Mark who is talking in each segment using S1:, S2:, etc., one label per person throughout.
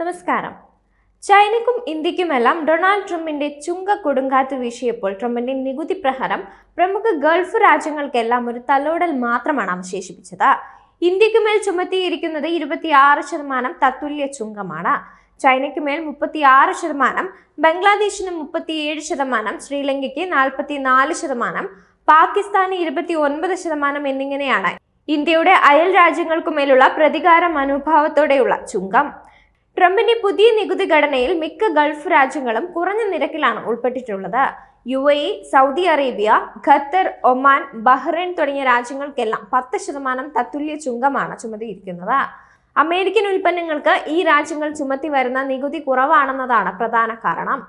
S1: നമസ്കാരം. ചൈനയ്ക്കും ഇന്ത്യക്കുമെല്ലാം ഡൊണാൾഡ് ട്രംപിന്റെ ചുങ്ക കൊടുങ്കാറ്റ് വീശിയപ്പോൾ ട്രംപിന്റെ നികുതി പ്രഹരം പ്രമുഖ ഗൾഫ് രാജ്യങ്ങൾക്കെല്ലാം ഒരു തലോടൽ മാത്രമാണ് അവശേഷിപ്പിച്ചത്. ഇന്ത്യക്കുമേൽ ചുമത്തിയിരിക്കുന്നത് ഇരുപത്തിയാറ് ശതമാനം തത്തുല്യ ചുങ്കമാണ്. ചൈനയ്ക്കുമേൽ മുപ്പത്തിയാറ് ശതമാനം ബംഗ്ലാദേശിന് മുപ്പത്തിയേഴ് ശതമാനം ശ്രീലങ്കയ്ക്ക് നാൽപ്പത്തിനാല് ശതമാനം പാകിസ്ഥാന് ഇരുപത്തി ഒൻപത് ശതമാനം എന്നിങ്ങനെയാണ് ഇന്ത്യയുടെ അയൽ രാജ്യങ്ങൾക്കുമേലുള്ള പ്രതികാര മനോഭാവത്തോടെയുള്ള ചുങ്കം. ട്രംപിന്റെ പുതിയ നികുതി ഘടനയിൽ മിക്ക ഗൾഫ് രാജ്യങ്ങളും കുറഞ്ഞ നിരക്കിലാണ് ഉൾപ്പെട്ടിട്ടുള്ളത്. U A Saudi Arabia Qatar Oman Bahrain തുടങ്ങിയ രാജ്യങ്ങൾക്കെല്ലാം പത്ത് ശതമാനം തത്തുല്യ ചുങ്കമാണ് ചുമത്തിയിരിക്കുന്നത്. അമേരിക്കൻ ഉൽപ്പന്നങ്ങൾക്ക് ഈ രാജ്യങ്ങൾ ചുമത്തി വരുന്ന നികുതി കുറവാണെന്നതാണ് പ്രധാന കാരണം.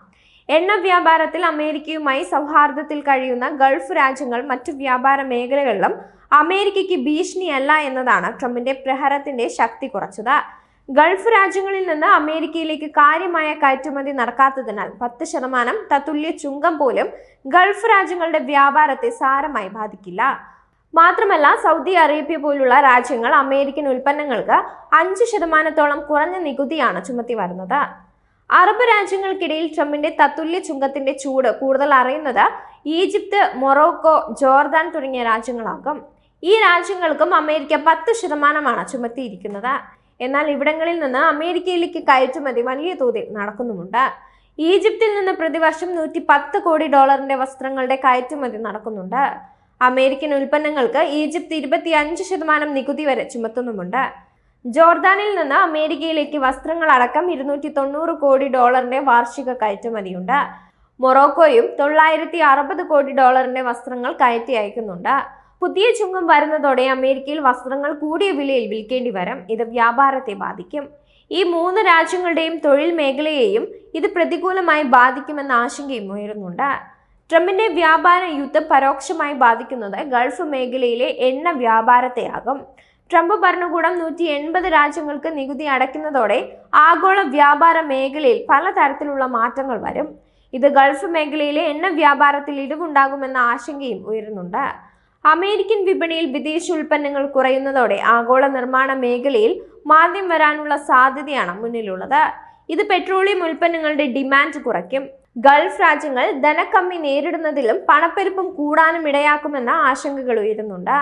S1: എണ്ണ വ്യാപാരത്തിൽ അമേരിക്കയുമായി സൗഹാർദ്ദത്തിൽ കഴിയുന്ന ഗൾഫ് രാജ്യങ്ങൾ മറ്റു വ്യാപാര മേഖലകളിലും അമേരിക്കയ്ക്ക് ഭീഷണിയല്ല എന്നതാണ് ട്രംപിന്റെ പ്രഹരത്തിന്റെ ശക്തി കുറച്ചത്. ഗൾഫ് രാജ്യങ്ങളിൽ നിന്ന് അമേരിക്കയിലേക്ക് കാര്യമായ കയറ്റുമതി നടക്കാത്തതിനാൽ പത്ത് ശതമാനം തത്തുല്യ ചുങ്കം പോലും ഗൾഫ് രാജ്യങ്ങളുടെ വ്യാപാരത്തെ സാരമായി ബാധിക്കില്ല. മാത്രമല്ല സൗദി അറേബ്യ പോലുള്ള രാജ്യങ്ങൾ അമേരിക്കൻ ഉൽപ്പന്നങ്ങൾക്ക് അഞ്ച് ശതമാനത്തോളം കുറഞ്ഞ നികുതിയാണ് ചുമത്തി വരുന്നത്. അറബ് രാജ്യങ്ങൾക്കിടയിൽ ട്രംപിന്റെ തത്തുല്യ ചുങ്കത്തിന്റെ ചൂട് കൂടുതൽ അറിയുന്നത് ഈജിപ്ത് മൊറോക്കോ ജോർദാൻ തുടങ്ങിയ രാജ്യങ്ങളാകും. ഈ രാജ്യങ്ങൾക്കും അമേരിക്ക പത്ത് ശതമാനമാണ് ചുമത്തിയിരിക്കുന്നത്. എന്നാൽ ഇവിടങ്ങളിൽ നിന്ന് അമേരിക്കയിലേക്ക് കയറ്റുമതി വലിയ തോതിൽ നടക്കുന്നുമുണ്ട്. ഈജിപ്തിൽ നിന്ന് പ്രതിവർഷം നൂറ്റി പത്ത് കോടി ഡോളറിന്റെ വസ്ത്രങ്ങളുടെ കയറ്റുമതി നടക്കുന്നുണ്ട്. അമേരിക്കൻ ഉൽപ്പന്നങ്ങൾക്ക് ഈജിപ്ത് ഇരുപത്തി അഞ്ച് ശതമാനം നികുതി വരെ ചുമത്തുന്നുമുണ്ട്. ജോർദാനിൽ നിന്ന് അമേരിക്കയിലേക്ക് വസ്ത്രങ്ങൾ അടക്കം ഇരുന്നൂറ്റി തൊണ്ണൂറ് കോടി ഡോളറിന്റെ വാർഷിക കയറ്റുമതിയുണ്ട്. മൊറോക്കോയും തൊള്ളായിരത്തി അറുപത് കോടി ഡോളറിന്റെ വസ്ത്രങ്ങൾ കയറ്റി അയക്കുന്നുണ്ട്. പുതിയ ചുങ്കം വരുന്നതോടെ അമേരിക്കയിൽ വസ്ത്രങ്ങൾ കൂടിയ വിലയിൽ വിൽക്കേണ്ടി വരും. ഇത് വ്യാപാരത്തെ ബാധിക്കും. ഈ മൂന്ന് രാജ്യങ്ങളുടെയും തൊഴിൽ മേഖലയെയും ഇത് പ്രതികൂലമായി ബാധിക്കുമെന്ന ആശങ്കയും ഉയരുന്നുണ്ട്. ട്രംപിന്റെ വ്യാപാര യുദ്ധം പരോക്ഷമായി ബാധിക്കുന്നത് ഗൾഫ് മേഖലയിലെ എണ്ണ വ്യാപാരത്തെയാകും. ട്രംപ് ഭരണകൂടം നൂറ്റി എൺപത് രാജ്യങ്ങൾക്ക് നികുതി അടയ്ക്കുന്നതോടെ ആഗോള വ്യാപാര മേഖലയിൽ പലതരത്തിലുള്ള മാറ്റങ്ങൾ വരും. ഇത് ഗൾഫ് മേഖലയിലെ എണ്ണ വ്യാപാരത്തിൽ ഇടിവുണ്ടാകുമെന്ന ആശങ്കയും ഉയരുന്നുണ്ട്. അമേരിക്കൻ വിപണിയിൽ വിദേശ ഉൽപ്പന്നങ്ങൾ കുറയുന്നതോടെ ആഗോള നിർമ്മാണ മേഖലയിൽ മാന്ദ്യം വരാനുള്ള സാധ്യതയാണ് മുന്നിലുള്ളത്. ഇത് പെട്രോളിയം ഉൽപ്പന്നങ്ങളുടെ ഡിമാൻഡ് കുറയ്ക്കും. ഗൾഫ് രാജ്യങ്ങൾ ധനക്കമ്മി നേരിടുന്നതിലും പണപ്പെരുപ്പം കൂടാനും ഇടയാക്കുമെന്ന ആശങ്കകൾ ഉയരുന്നുണ്ട്.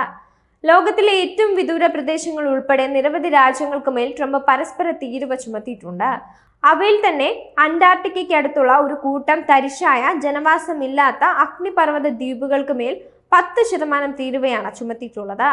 S1: ലോകത്തിലെ ഏറ്റവും വിദൂര പ്രദേശങ്ങൾ ഉൾപ്പെടെ നിരവധി രാജ്യങ്ങൾക്ക് മേൽ ട്രംപ് പരസ്പര തീരുവ ചുമത്തിയിട്ടുണ്ട്. അവയിൽ തന്നെ അന്റാർട്ടിക്കയ്ക്കടുത്തുള്ള ഒരു കൂട്ടം തരിശായ ജനവാസമില്ലാത്ത അഗ്നിപർവത ദ്വീപുകൾക്ക് മേൽ പത്ത് ശതമാനം തീരുവയാണ് ചുമത്തിയിട്ടുള്ളത്.